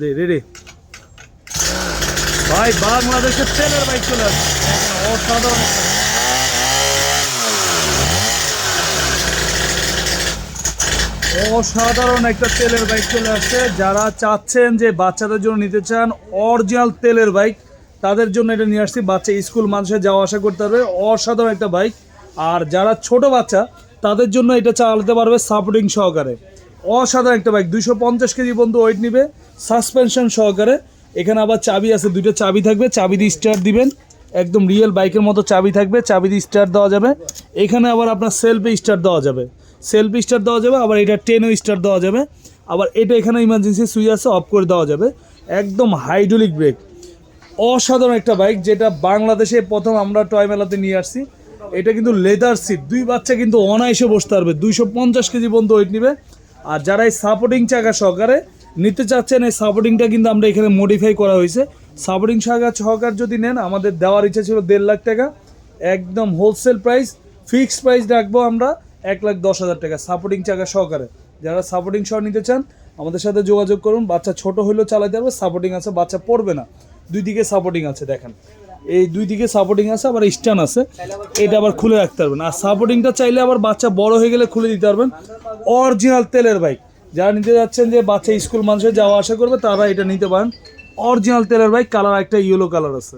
দে ready ভাই, বাংলাদেশের তেলের বাইক চলে আসছে। অসাধারণ অসাধারণ একটা তেলের বাইক চলে আসছে। যারা চাচ্ছেন যে বাচ্চাদের জন্য নিতে চান অরিজিনাল তেলের বাইক, তাদের জন্য এটা নিয়ে আসছি। বাচ্চা স্কুল মানুষের যাওয়া আসা করতে পারবে। অসাধারণ একটা বাইক। আর যারা ছোট বাচ্চা, তাদের জন্য এটা চালাতে পারবে সাপোর্টিং সহকারে। অসাধারণ একটা বাইক দুইশো পঞ্চাশ কেজি পর্যন্ত ওয়েট নিবে সাসপেনশন সহকারে। এখানে আবার চাবি আছে, দুইটা চাবি থাকবে। চাবি দিয়ে স্টার্ট দিবেন। একদম রিয়েল বাইকের মতো চাবি থাকবে। চাবি দিয়ে স্টার্ট দেওয়া যাবে। এখানে আবার আপনার সেলফে স্টার্ট দেওয়া যাবে। সেলফ স্টার্ট দেওয়া যাবে, আবার এটা টেনও স্টার্ট দেওয়া যাবে। আবার এটা এখানে ইমার্জেন্সি সুইচ আছে অফ করে দেওয়া যাবে। একদম হাইড্রোলিক ব্রেক অসাধারণ একটা বাইক যেটা বাংলাদেশে প্রথম আমরা টয় মেলাতে নিয়ে আসছি। এটা কিন্তু লেদার সিট দুই বাচ্চা কিন্তু অনায়াসে বসতে পারবে। দুইশো পঞ্চাশ কেজি পর্যন্ত ওয়েট নেবে। আর যারা এই সাপোর্টিং চাকা সহকারে নিতে চাচ্ছেন, এই সাপোর্টিংটা কিন্তু আমরা এখানে মডিফাই করা হয়েছে। সাপোর্টিং চাকা সহকার যদি নেন, আমাদের দেওয়ার ইচ্ছা ছিল দেড় লাখ টাকা। একদম হোলসেল প্রাইস ফিক্সড প্রাইস রাখব আমরা এক লাখ দশ হাজার টাকা সাপোর্টিং চাকা সহকারে। যারা সাপোর্টিং সহ নিতে চান, আমাদের সাথে যোগাযোগ করুন। বাচ্চা ছোট হলেও চালাতে পারবে সাপোর্টিং আছে, বাচ্চা পড়বে না। দুই দিকে সাপোর্টিং আছে, দেখেন। এই দুই দিকে সাপোর্টিং আছে, আবার স্ট্যান্ড আছে। এটা আবার খুলে রাখতে পারবেন। আর সাপোর্টিংটা চাইলে আবার বাচ্চা বড় হয়ে গেলে খুলে দিতে পারবেন। অরিজিনাল তেলের বাইক যারা নিতে যাচ্ছেন যে বাচ্চা স্কুল মানুষের যাওয়া আসা করবে, তারা এটা নিতে পারেন। অরিজিনাল তেলের বাইক কালার একটা ইয়েলো কালার আছে।